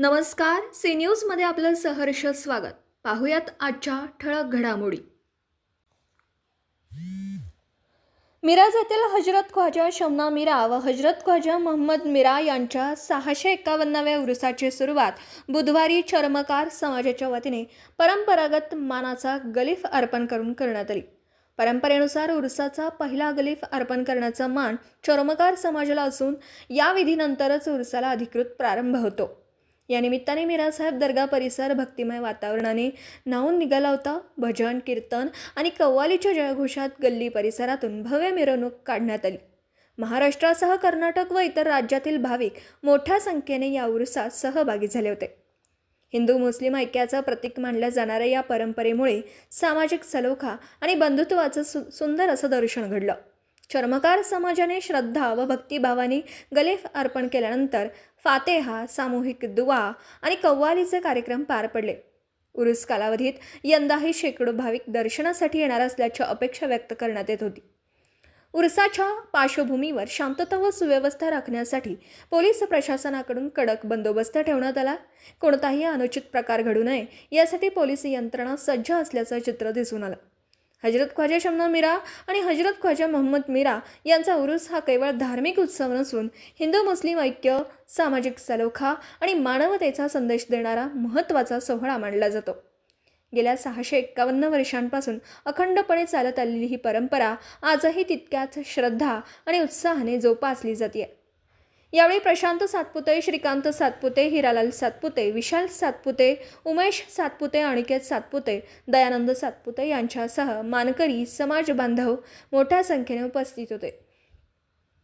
नमस्कार सी न्यूजमध्ये आपलं सहर्ष स्वागत. पाहुयात आजच्या ठळक घडामोडी. मिराज येथील हजरत ख्वाजा शमना मिरा व हजरत ख्वाजा मोहम्मद मिरा यांच्या सहाशे एकावन्नाव्या उरुसाची सुरुवात बुधवारी चर्मकार समाजाच्या वतीने परंपरागत मानाचा गलीफ अर्पण करून करण्यात आली. परंपरेनुसार उरसाचा पहिला गलीफ अर्पण करण्याचा मान चर्मकार समाजाला असून या विधीनंतरच उरसाला अधिकृत प्रारंभ होतो. या निमित्ताने मिरासाहेब दर्गा परिसर भक्तिमय वातावरणाने न्हावून निघाला होता. भजन कीर्तन आणि कव्वालीच्या जयघोषात गल्ली परिसरातून भव्य मिरवणूक काढण्यात आली. महाराष्ट्रासह कर्नाटक व इतर राज्यातील भाविक मोठ्या संख्येने या उरुसात सहभागी झाले होते. हिंदू मुस्लिम ऐक्याचं प्रतीक मानल्या जाणाऱ्या या परंपरेमुळे सामाजिक सलोखा आणि बंधुत्वाचं सु सुंदर असं दर्शन घडलं. चर्मकार समाजाने श्रद्धा व भक्तिभावाने गलेफ अर्पण केल्यानंतर फातेहा सामूहिक दुवा आणि कव्वालीचे कार्यक्रम पार पडले. उरुस कालावधीत यंदाही शेकडो भाविक दर्शनासाठी येणार असल्याची अपेक्षा व्यक्त करण्यात येत होती. उरसाच्या पार्श्वभूमीवर शांतता व सुव्यवस्था राखण्यासाठी पोलीस प्रशासनाकडून कडक बंदोबस्त ठेवण्यात आला. कोणताही अनुचित प्रकार घडू नये यासाठी पोलीस यंत्रणा सज्ज असल्याचं चित्र दिसून आलं. हजरत ख्वाजा शमना मिरा आणि हजरत ख्वाजा मोहम्मद मिरा यांचा उरुस हा केवळ धार्मिक उत्सव नसून हिंदू मुस्लिम ऐक्य सामाजिक सलोखा आणि मानवतेचा संदेश देणारा महत्त्वाचा सोहळा मानला जातो. गेल्या सहाशे एक्कावन्न वर्षांपासून अखंडपणे चालत आलेली ही परंपरा आजही तितक्याच श्रद्धा आणि उत्साहाने जोपासली जाते यावेळी प्रशांत सातपुते श्रीकांत सातपुते हिरालाल सातपुते विशाल सातपुते उमेश सातपुते अनिकेत सातपुते दयानंद सातपुते यांच्यासह मानकरी समाज बांधव मोठ्या संख्येने उपस्थित होते.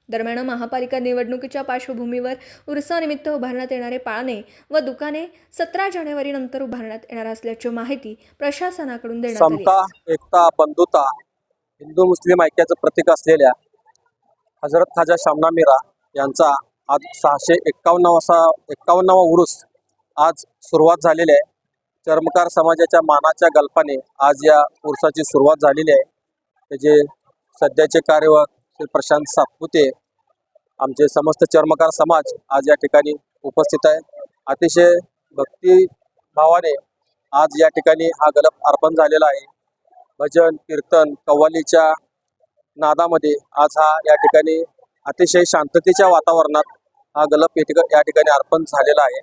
दरम्यान महापालिका निवडणुकीच्या पार्श्वभूमीवर उरसानिमित्त उभारण्यात येणारे पाळणे व दुकाने सतरा जानेवारी नंतर उभारण्यात येणार असल्याची माहिती प्रशासनाकडून देण्यात आली. एकता बंधुता हिंदू मुस्लिम ऐक्याचं प्रतीक असलेल्या हजरत खाजा शामना मीरा यांचा आज सहाशे एक्कावन्नावा एक्कावन्नावा उरुस आज सुरुवात झालेली आहे. चर्मकार समाजाच्या मानाच्या गल्पाने आज या उरसाची सुरुवात झालेली आहे. त्याचे सध्याचे कार्यवाह श्री प्रशांत सातपुते आमचे समस्त चर्मकार समाज आज या ठिकाणी उपस्थित आहे. अतिशय भक्तिभावाने आज या ठिकाणी हा गलप अर्पण झालेला आहे. भजन कीर्तन कव्वालीच्या नादामध्ये आज हा या ठिकाणी अतिशय शांततेच्या वातावरणात हा गलप या ठिकाणी अर्पण झालेला आहे.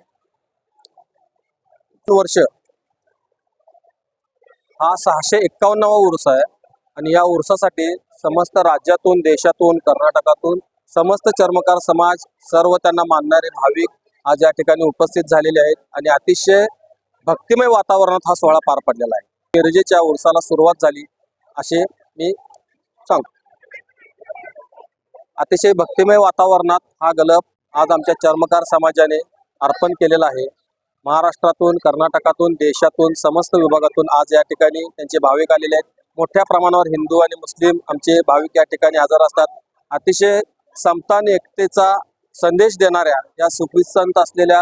वर्ष हा सहाशे एक्कावन्नावा उर्स आहे. आणि या उर्सासाठी समस्त राज्यातून देशातून कर्नाटकातून समस्त चर्मकार समाज सर्व त्यांना मानणारे भाविक आज या ठिकाणी उपस्थित झालेले आहेत. आणि अतिशय भक्तिमय वातावरणात हा सोहळा पार पडलेला आहे. मिरजेच्या उर्साला सुरुवात झाली असे मी सांगतो. अतिशय भक्तिमय वातावरणात हा गलप आज आमच्या चर्मकार समाजाने अर्पण केलेला आहे. महाराष्ट्रातून कर्नाटकातून देशातून समस्त विभागातून आज या ठिकाणी त्यांचे भाविक आलेले आहेत. मोठ्या प्रमाणावर हिंदू आणि मुस्लिम आमचे भाविक या ठिकाणी हजर असतात. अतिशय समतान एकतेचा संदेश देणाऱ्या या सुफिसंत असलेल्या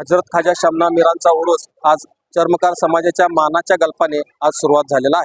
हजरत खाजा शमना मिरांचा उरूस आज चर्मकार समाजाच्या मानाच्या गल्पाने आज सुरुवात झालेला आहे.